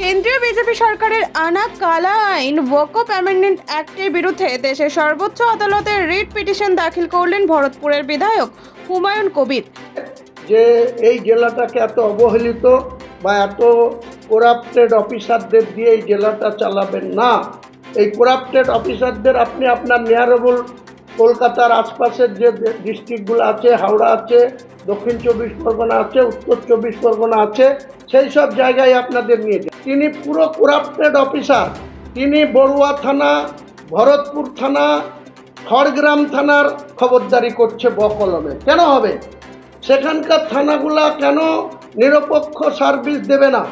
কেন্দ্রীয় বিজেপি সরকারের আনা কালা আইন ওয়াকফ অ্যামেন্ডমেন্ট অ্যাক্টের বিরুদ্ধে দেশের সর্বোচ্চ আদালতে রিট পিটিশন দাখিল করলেন ভরতপুরের বিধায়ক হুমায়ুন কবির। যে এই জেলাটাকে এত অবহেলিত বা এত করাপ্টেড অফিসারদের দিয়ে এই জেলাটা চালাবেন না। এই করাপ্টেড অফিসারদের আপনি আপনার নিয়ারেবল কলকাতার আশপাশের যে ডিস্ট্রিক্টগুলো আছে, হাওড়া আছে, দক্ষিণ চব্বিশ পরগনা আছে, উত্তর চব্বিশ পরগনা আছে, সেই সব জায়গায় আপনাদের নিয়ে যান। তিনি পুরো করাপ্টেড অফিসার তিনি বড়ুয়া থানা, ভরতপুর থানা, খড়গ্রাম থানার খবরদারি করছে বকলমে কেন হবে? সেখানকার থানাগুলা কেন নিরপেক্ষ সার্ভিস দেবে না?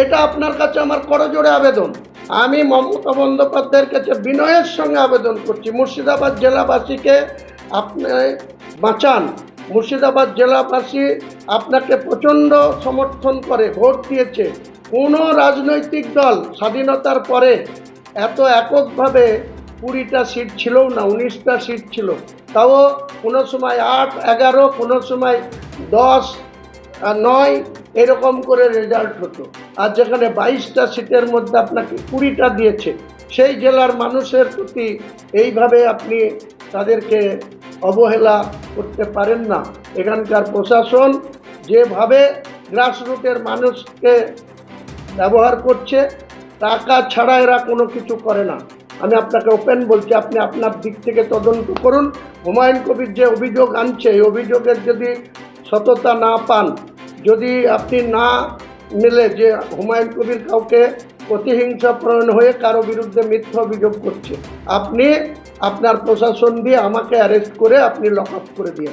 এটা আপনার কাছে আমার করজোড়ে আবেদন। আমি মমতা বন্দ্যোপাধ্যায়ের কাছে বিনয়ের সঙ্গে আবেদন করছি। মুর্শিদাবাদ জেলাবাসীকে আপনি বাঁচান। মুর্শিদাবাদ জেলাবাসী আপনাকে প্রচণ্ড সমর্থন করে, ভোট দিয়েছে। কোনো রাজনৈতিক দল স্বাধীনতার পরে এত এককভাবে কুড়িটা সিট ছিলও না, উনিশটা সিট ছিল। তাও কোনো সময় আট, এগারো, কোনো সময় দশ নয়, এরকম করে রেজাল্ট হতো। আর যেখানে বাইশটা সিটের মধ্যে আপনাকে কুড়িটা দিয়েছে, সেই জেলার মানুষের প্রতি এইভাবে আপনি তাদেরকে অবহেলা করতে পারেন না। এখানকার প্রশাসন যেভাবে গ্রাসরুটের মানুষকে ব্যবহার করছে, টাকা ছাড়া এরা কোনো কিছু করে না। আমি আপনাকে ওপেন বলছি, আপনি আপনার দিক থেকে তদন্ত করুন। হুমায়ুন কবির যে অভিযোগ আনছে, এই অভিযোগের যদি সততা না পান, যদি আপনি না মিলে যে হুমায়ুন কবির কাউকে প্রতিহিংসা প্রয়ণ হয়ে কারও বিরুদ্ধে মিথ্যা অভিযোগ করছে। আপনি আপনার প্রশাসন দিয়ে আমাকে অ্যারেস্ট করে আপনি লক আপ করে দিন